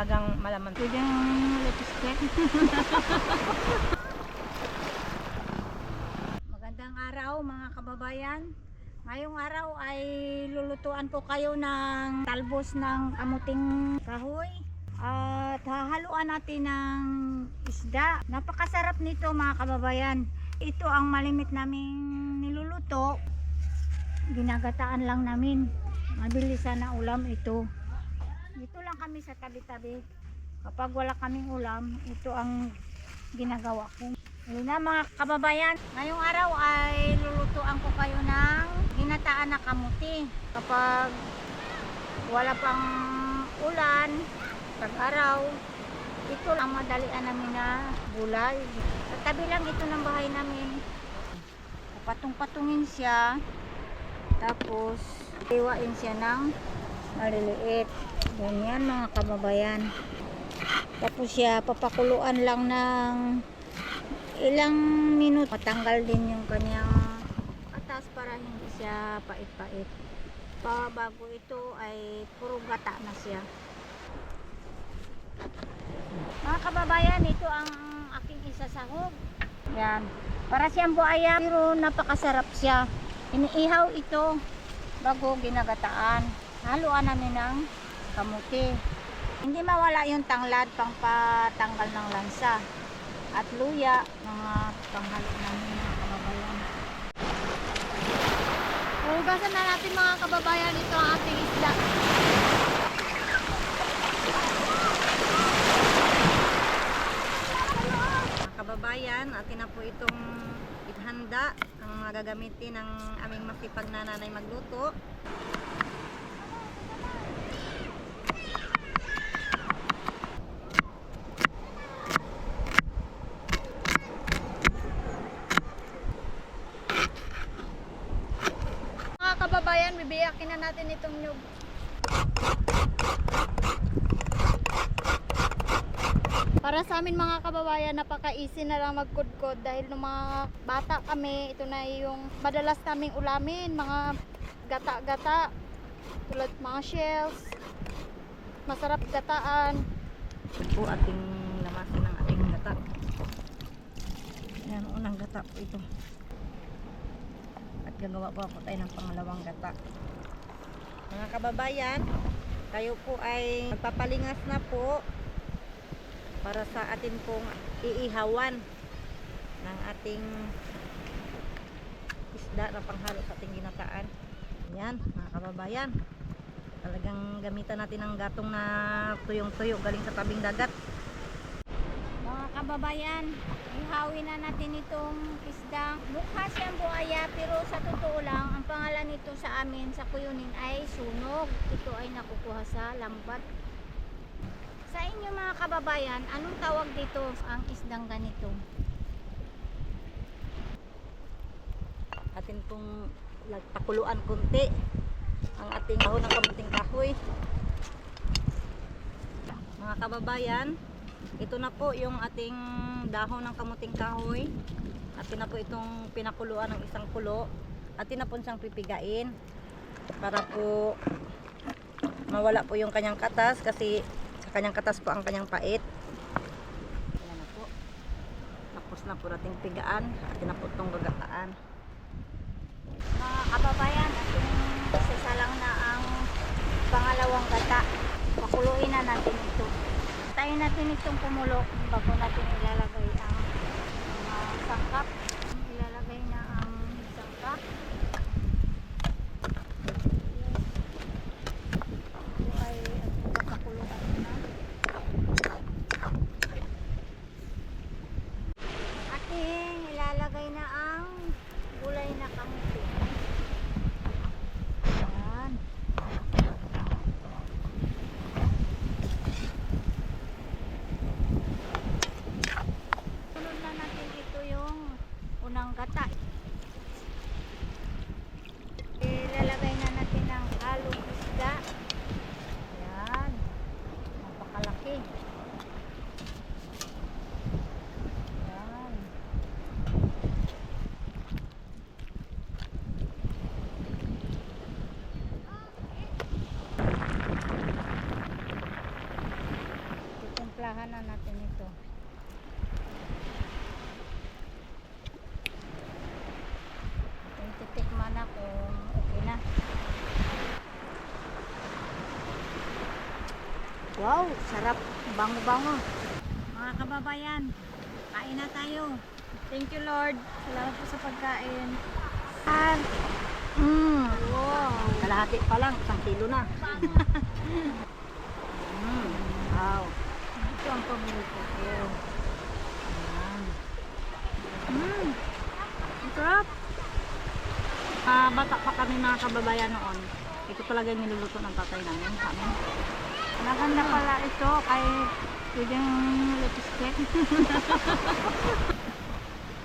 talagang malaman. Pwedeng lipstick. Magandang araw mga kababayan. Ngayong araw ay lulutuan ko kayo ng talbos ng kamuting kahoy. At hahaluan natin ng isda. Napakasarap nito mga kababayan. Ito ang malimit naming niluluto. Ginagataan lang namin. Mabilisan na ulam ito. Dito lang kami sa tabi-tabi. Kapag wala kaming ulam, ito ang ginagawa ko. Hali na mga kababayan, ngayong araw ay lulutuan ko kayo ng ginataan na kamuti. Kapag wala pang ulan, pag araw, ito ang madalian namin na gulay. Sa tabi lang ito ng bahay namin. Patong-patungin siya. Tapos, iwain siya ng maliliit. Ganyan mga kababayan. Tapos siya, papakuluan lang ng ilang minuto. Matanggal din yung kanyang atas para hindi siya pait-pait. Pa bago ito ay puro gata na siya. Mga kababayan, ito ang aking isasahog. Yan. Para siyang buaya, pero napakasarap siya. Iniihaw ito bago ginagataan. Haluan namin ng kamuti. Hindi mawala yung tanglad pang patanggal ng lansa. At luya, mga panghalo namin mga kababayan. Hugasan na natin mga kababayan ito ang ating isda. Mga kababayan, atin na po itong ihanda ang magagamitin ng aming masipag na nanay magluto. Mga kababayan, bibiyakin na natin itong nyug. Para sa amin mga kababayan, napaka-easy na lang magkudkod dahil nung mga bata kami, ito na yung madalas naming ulamin, mga gata-gata, tulad mga shells, masarap gataan. Ito ating lamasin ng ating gata. Yan, unang gata po ito. Gagawa po po tayo ng pangalawang gata. Mga kababayan, tayo po ay magpapalingas na po para sa atin pong iihawan ng ating isda na panghalo sa ating ginataan. Yan, mga kababayan. Talagang gamitan natin ng gatong na tuyong-tuyo galing sa tabing dagat. Kababayan, ihawin na natin itong isda. Mukha siyang buhaya pero sa totoo lang, ang pangalan nito sa amin sa Kuyunin ay sunog. Ito ay nakukuha sa lambat. Sa inyo mga kababayan, anong tawag dito ang isdang ganito? atin pong nagpakuluan kunti ang ating dahon ng kamuting kahoy mga kababayan ito na po yung ating dahon ng kamuting kahoy. Atin na po itong pinakuluan ng isang kulo atin na po siyang pipigain para po mawala po yung kanyang katas kasi sa kanyang katas po ang kanyang pait. Ayan na po. Tapos na po nating pigaan. Atin na po itong gagataan. Mga kababayan, ating isasalang na ang pangalawang gata. Pakuluin na natin Tayo natin itong kumulo bago natin ilalagay ang mga sangkap. Ilalagay na ang sangkap. Ating ilalagay na ang gulay na kamuti. Umpisahan na natin ito. Ating titikman na kung okay na. Wow, sarap. Bango-bango. Mga kababayan, kain na tayo. Thank you Lord. Salamat po sa pagkain. At, mm, Wow. Kalahati pa lang, isang kilo na. mm. Wow. Ito ang paborito ko. Ayan. Mm, ang sarap. Ah, bata pa kami mga kababayan noon. Ito talaga yung niluluto ng tatay namin sa amin. Maganda pala ito kay pwedeng lipstick.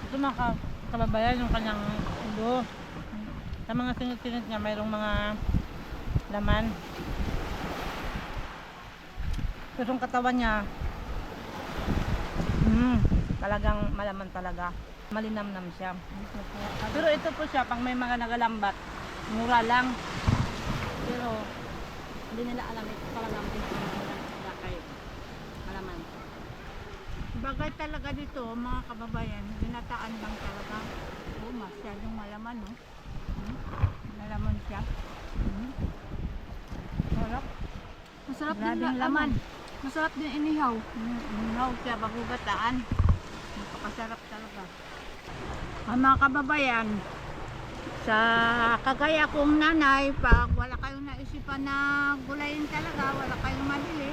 Ito mga ka- kababayan, yung kanyang ulo. Sa mga sinit-sinit niya, mayroong mga laman. Pero yung katawan niya, mm, talagang malaman talaga. Malinamnam siya. Pero ito po siya, pang may mga nagalambat, mura lang. Pero, Hindi nila alam ito talaga ang pinakamalala kay malaman. Bagay talaga dito, mga kababayan, ginataan lang talaga. Oo, masyadong malaman, no? Hmm? Malaman siya. Hmm? Sarap. Masarap din Grabing la- laman. Masarap din inihaw. Unaw siya, bago gataan. Napakasarap talaga. Ang mga kababayan, sa kagaya kong nanay, pag wala kayong naisipan na gulayin talaga, wala kayong mabili,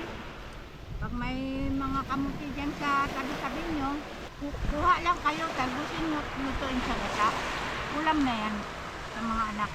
pag may mga kamuti dyan sa tabi-tabi nyo, ku- kuha lang kayo, talbusin nyo, lutuin sa gata. Ulam na yan sa mga anak.